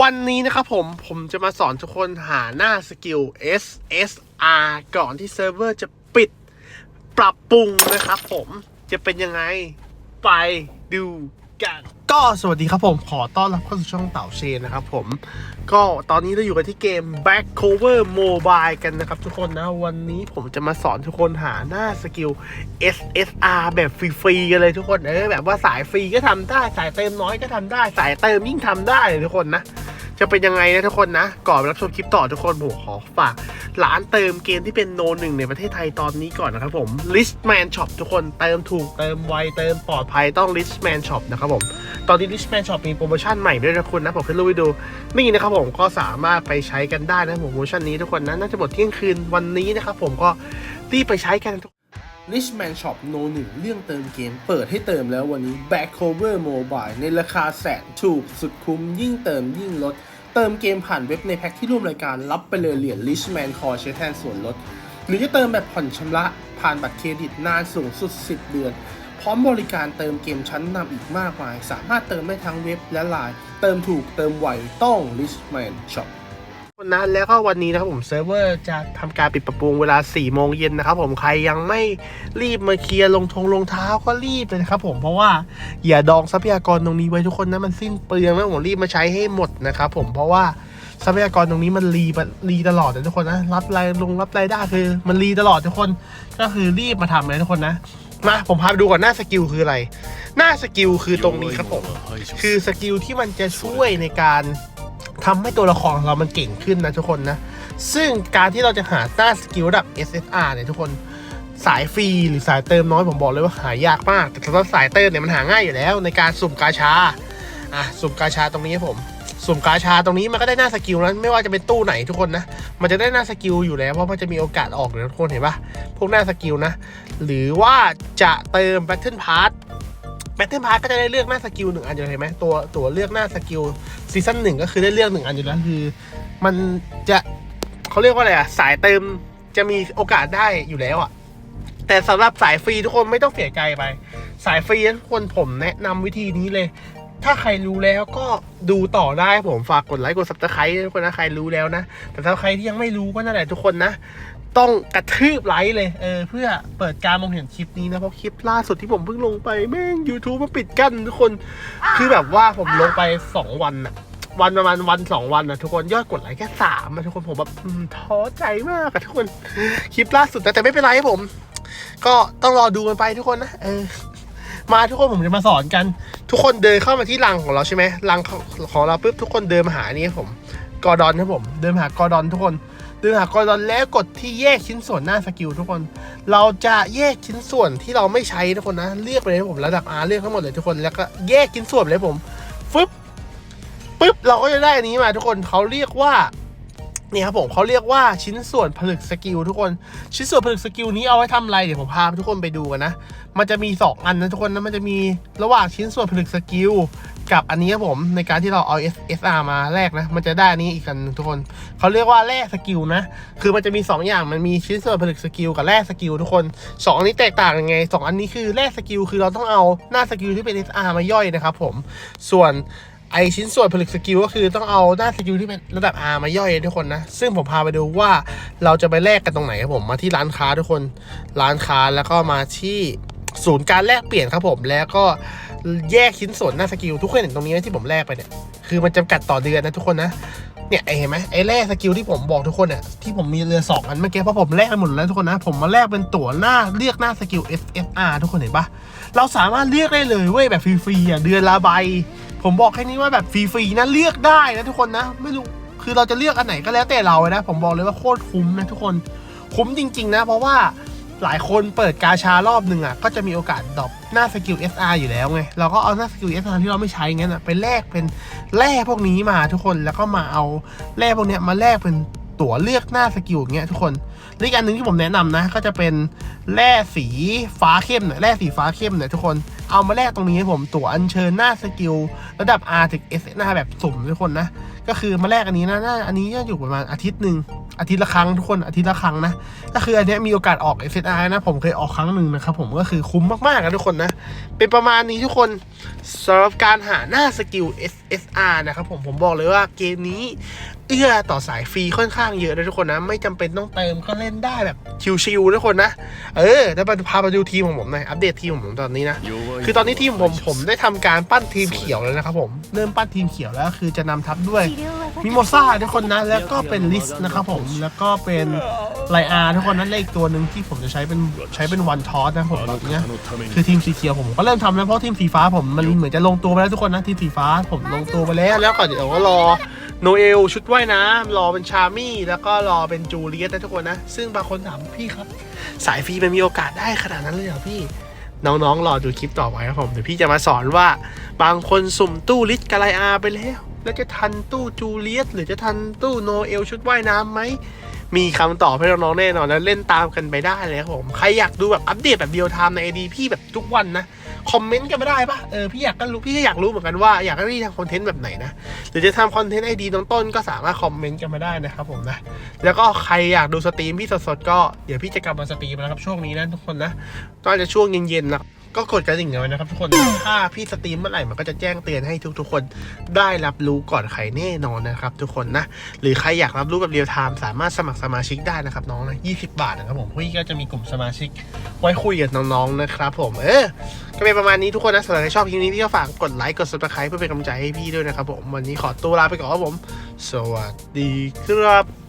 วันนี้นะครับผมผมจะมาสอนทุกคนหาหน้าสกิล SSR ก่อนที่เซิร์ฟเวอร์จะปิดปรับปรุงนะครับผมจะเป็นยังไงไปดู ก็สวัสดีครับผมขอต้อนรับเข้าสู่ช่องเต่าเชนนะครับผมก็ตอนนี้เราอยู่กันที่เกม Back Cover Mobile กันนะครับทุกคนนะวันนี้ผมจะมาสอนทุกคนหาหน้าสกิล SSR แบบฟรีๆกันเลยทุกคนเออแบบว่าสายฟรีก็ทำได้ สายเติมน้อยก็ทำได้ สายเติมยิ่งทำได้เลยทุกคนนะ จะเป็นยังไงนะทุกคนนะ ก่อนรับชมคลิปต่อทุกคนผมขอฝากร้านเติมเกมที่เป็นโนหนึ่งในประเทศไทยตอนนี้ก่อนนะครับผม Listman Shop ทุกคนเติมถูกเติมไวเติมปลอดภัยต้อง Listman Shop นะครับผม ตอนนี้ Listman Shop มีโปรโมชั่นใหม่ด้วยนะคุณนะผมขึ้นรูปให้ดูนี่นะครับผมก็สามารถไปใช้กันได้นะผมโปรโมชั่นนี้ทุกคนนะน่าจะหมดเที่ยงคืนวันนี้นะครับผมก็รีบไปใช้กันทุก Richman Shop No 1 เรื่องเติมเกม เปิดให้เติมแล้ววันนี้ Back Cover Mobile ในราคาแสนถูกสุดคุ้มยิ่งเติมยิ่งลด เติมเกมผ่านเว็บในแพ็คที่ร่วมรายการรับไปเลยเหรียญ Richman Core ใช้แทนส่วนลด หรือจะเติมแบบผ่อนชำระ ผ่านบัตรเครดิตนานสูงสุด 10 เดือน พร้อมบริการเติมเกมชั้นนำอีกมากมาย สามารถเติมได้ทั้งเว็บและไลน์เติมถูกเติมไวต้อง Richman Shop นนั้นแล้วก็วันนี้นะครับผมเซิร์ฟเวอร์จะทำการปิดปรับปรุงเวลา4โมงเย็นนะครับผมใครยังไม่รีบมาเคลียร์ลงทงลงเท้าก็รีบเลยนะครับผมเพราะว่าอย่าดองทรัพยากรตรงนี้ไว้ทุกคนนะมันสิ้นเปลืองนะผมรีบมาใช้ให้หมดนะครับผมเพราะว่าทรัพยากรตรงนี้มันรีรีตลอดนะทุกคนนะรับรายลงรับรายได้คือ มันรีตลอดทุกคนก็คือรีบมาทำเลยทุกคนนะมาผมพาไปดูก่อนหน้าสกิลคืออะไร หน้าสกิลคือตรงนี้ครับผมคือสกิลที่มันจะช่วยในการ ทำให้ตัวละครของเรามันเก่งขึ้นนะทุกคนนะ ซึ่งการที่เราจะหาหน้าสกิลระดับ SSR เนี่ยทุกคนสายฟรีหรือสายเติมน้อยผมบอกเลยว่าหายากมาก แต่สำหรับสายเติมเนี่ยมันหาง่ายอยู่แล้ว ในการสุ่มกาชาอะสุ่มกาชาตรงนี้ผมสุ่มกาชาตรงนี้มันก็ได้หน้าสกิลนั้นไม่ว่าจะเป็นตู้ไหนทุกคนนะ มันจะได้หน้าสกิลอยู่แล้วเพราะมันจะมีโอกาสออกเลยทุกคนเห็นปะพวกหน้าสกิลนะ หรือว่าจะเติม Battle Pass แบทเทิลพาร์ก็จะได้เลือกหน้าสกิลหนึ่งอันอยู่แล้วเห็นไหมตัวตัวเลือกหน้าสกิลซีซั่นหนึ่งก็คือได้เลือกหนึ่งอันอยู่แล้วคือ มันจะเขาเรียกว่าอะไรอะสายเติมจะมีโอกาสได้อยู่แล้วอะแต่สำหรับสายฟรีทุกคนไม่ต้องเสียใจไป สายฟรีทุกคนผมแนะนำวิธีนี้เลย ถ้าใครรู้แล้วก็ดูต่อได้ผมฝากกดไลค์กดซับสไครต์ทุกคนนะใครรู้แล้วนะ แต่ถ้าใครที่ยังไม่รู้ก็นั่นแหละทุกคนนะ ต้องกระทืบไลค์เลยเออเพื่อเปิดการมองเห็นคลิปนี้นะ เพราะคลิปล่าสุดที่ผมเพิ่งลงไปแม่ง YouTube มันปิดกั้นทุกคน คือแบบว่าผมลงไป 2 วันอะวันประมาณวันสองวันนะทุกคนยอดกดไลค์แค่สามอะทุกคนผมแบบท้อใจมากอะทุกคนคลิปล่าสุดแต่แต่ไม่เป็นไรผม ก็ต้องรอดูกันไปทุกคนนะเออ มาทุกคนผมจะมาสอนกัน ทุกคนเดินเข้ามาที่รังของเราใช่ไหมรังของเราปุ๊บทุกคนเดินมาหานี่ผมกอดอนครับผม เดินมาหากอดอนทุกคน ดินหากอร์ดอนแล้วกดที่แยกชิ้นส่วนหน้าสกิลทุกคน เราจะแยกชิ้นส่วนที่เราไม่ใช้ทุกคนนะ เลือกไปเลยผมระดับ R เลือกทั้งหมดเลยทุกคน แล้วก็แยกชิ้นส่วนเลยผม ฟึบปึ๊บ เราก็จะได้อันนี้มาทุกคนเขาเรียกว่า นี่ครับผมเขาเรียกว่าชิ้นส่วนผลึกสกิลทุกคน ชิ้นส่วนผลึกสกิลนี้เอาไว้ทำอะไรเดี๋ยวผมพาทุกคนไปดูกันนะ มันจะมี 2 อันนะทุกคนนะมันจะมีระหว่างชิ้นส่วนผลึกสกิลกับอันนี้ครับผมในการที่เราเอา SSR มาแลกนะ มันจะได้อันนี้อีกอันหนึ่งทุกคนเขาเรียกว่าแลกสกิลนะ คือมันจะมี 2 อย่างมันมีชิ้นส่วนผลึกสกิลกับแลกสกิลทุกคน 2 อันนี้แตกต่างยังไง 2 อันนี้คือแลกสกิลคือเราต้องเอาหน้าสกิลที่เป็น SR มาย่อยนะครับผมส่วน ไอชิ้นส่วนผลึกสกิลก็คือต้องเอาหน้าสกิลที่เป็นระดับ R มาย่อยทุกคนนะ ซึ่งผมพาไปดูว่าเราจะไปแลกกันตรงไหนครับผมมาที่ร้านค้าทุกคนร้านค้าแล้วก็มาที่ศูนย์การแลกเปลี่ยนครับผมแล้วก็แยกชิ้นส่วนหน้าสกิลทุกคนเห็นตรงนี้ไหมที่ผมแลกไปเนี่ยคือมันจำกัดต่อเดือนนะทุกคนนะเนี่ยไอเห็นไหมไอแลกสกิลที่ผมบอกทุกคนเนี่ยที่ผมมีเรือสองอันเมื่อกี้เพราะผมแลกไปหมดแล้วทุกคนนะผมมาแลกเป็นตั๋วหน้าเรียกหน้าสกิล SFR ทุกคนเห็นปะเราสามารถเรียกได้เลยเว้ยแบบฟรีๆอะเดือนละใบ ผมบอกแค่นี้ว่าแบบฟรีๆนะเลือกได้นะทุกคนนะ ไม่รู้คือเราจะเลือกอันไหนก็แล้วแต่เราเลยนะ ผมบอกเลยว่าโคตรคุ้มนะทุกคนคุ้มจริง ๆ นะ เพราะว่าหลายคนเปิดกาชารอบหนึ่งอะก็จะมีโอกาสดรอปหน้าสกิล SR อยู่แล้วไง เราก็เอาหน้าสกิล SR ที่เราไม่ใช้งั้นอะไปแลกเป็นแร่พวกนี้มาทุกคนแล้วก็มาเอาแร่พวกเนี้ยมาแลกเป็นตั๋วเลือกหน้าสกิลอย่างเงี้ยทุกคนอีกอันหนึ่งที่ผมแนะนำนะ ก็จะเป็นแร่สีฟ้าเข้มเนี่ยแร่สีฟ้าเข้มเนี่ยทุกคน เอามาแลกตรงนี้ให้ผมตั๋วอัญเชิญหน้าสกิลระดับ R ถึง S หน้าแบบสมทุกคนนะ ก็คือมาแลกอันนี้นะหน้าอันนี้จะอยู่ประมาณอาทิตย์หนึ่งอาทิตย์ละครั้งทุกคนอาทิตย์ละครั้งนะ ก็คืออันนี้มีโอกาสออก SSR นะ ผมเคยออกครั้งหนึ่งนะครับผมก็คือคุ้มมากๆนะทุกคนนะ เป็นประมาณนี้ทุกคนสำหรับการหาหน้าสกิล SSR นะครับผมผมบอกเลยว่าเกมนี้ เอื้อต่อสายฟรีค่อนข้างเยอะนะทุกคนนะ ไม่จำเป็นต้องเติมก็เล่นได้แบบชิวๆนะทุกคนนะ เออแล้วมาพามาดูทีมของผมหน่อยอัปเดตทีมของผมตอนนี้นะ คือตอนนี้ทีมผมผมได้ทำการปั้นทีมเขียวแล้วนะครับผมเริ่มปั้นทีมเขียวแล้วคือจะนำทัพด้วยมิโมซ่าทุกคนนะแล้วก็เป็นลิสนะครับผมแล้วก็เป็นไลอาร์ทุกคนนั้นเลขตัวหนึ่งที่ผมจะใช้เป็นใช้เป็นวันทอสนะผมตอนนี้คือทีมสีเขียวผมก็เริ่มทำแล้วเพราะทีมสีฟ้าผมมันเหมือนจะลงตัวไปแล้วทุกคนนะทีมสีฟ้าผมลงตัวไปแล้วแล้วก็เดี๋ยวก็รอ โนเอลชุดว่ายน้ำรอเป็นชามี่ แล้วก็รอเป็นจูเลียสนะทุกคนนะ ซึ่งบางคนถามพี่ครับ สายฟรีมันมีโอกาสได้ขนาดนั้นเลยเหรอพี่ น้องๆ รอดูคลิปต่อไปครับผม เดี๋ยวพี่จะมาสอนว่า บางคนสุ่มตู้ลิสกาไลอาไปแล้ว แล้วจะทันตู้จูเลียสหรือจะทันตู้โนเอลชุดว่ายน้ำไหมมีคำตอบให้น้องๆแน่นอนแล้วเล่นตามกันไปได้เลยครับผม ใครอยากดูแบบอัปเดตแบบเดียวไทม์ในไอดีพี่แบบทุกวันนะ คอมเมนต์กันมาได้ปะเออพี่อยากก็รู้พี่ก็อยากรู้เหมือนกันว่าอยากให้พี่ทำคอนเทนต์แบบไหนนะหรือจะทำคอนเทนต์ไอดีน้องต้นก็สามารถคอมเมนต์กันมาได้นะครับผมนะแล้วก็ใครอยากดูสตรีมพี่สดๆก็เดี๋ยวพี่จะกลับมาสตรีมนะครับช่วงนี้นะทุกคนนะตอนจะช่วงเย็นๆนะก็กดกระดิ่งเอาไว้นะครับทุกคน ถ้าพี่สตรีมเมื่อไหร่มันก็จะแจ้งเตือนให้ทุกๆคนได้รับรู้ก่อนใครแน่นอนนะครับทุกคนนะ หรือใครอยากรับรู้แบบเรียลไทม์สามารถสมัครสมาชิกได้นะครับน้องนะ20 บาทนะครับผมพี่ก็จะมีกลุ่มสมาชิกไว้คุยกับน้องๆนะครับผม เออ ก็เป็นประมาณนี้ทุกคนนะสำหรับใครชอบคลิปนี้พี่ก็ฝากกดไลค์กด subscribe เพื่อเป็นกำลังใจให้พี่ด้วยนะครับผมวันนี้ขอตัวลาไปก่อนครับผม สวัสดีครับ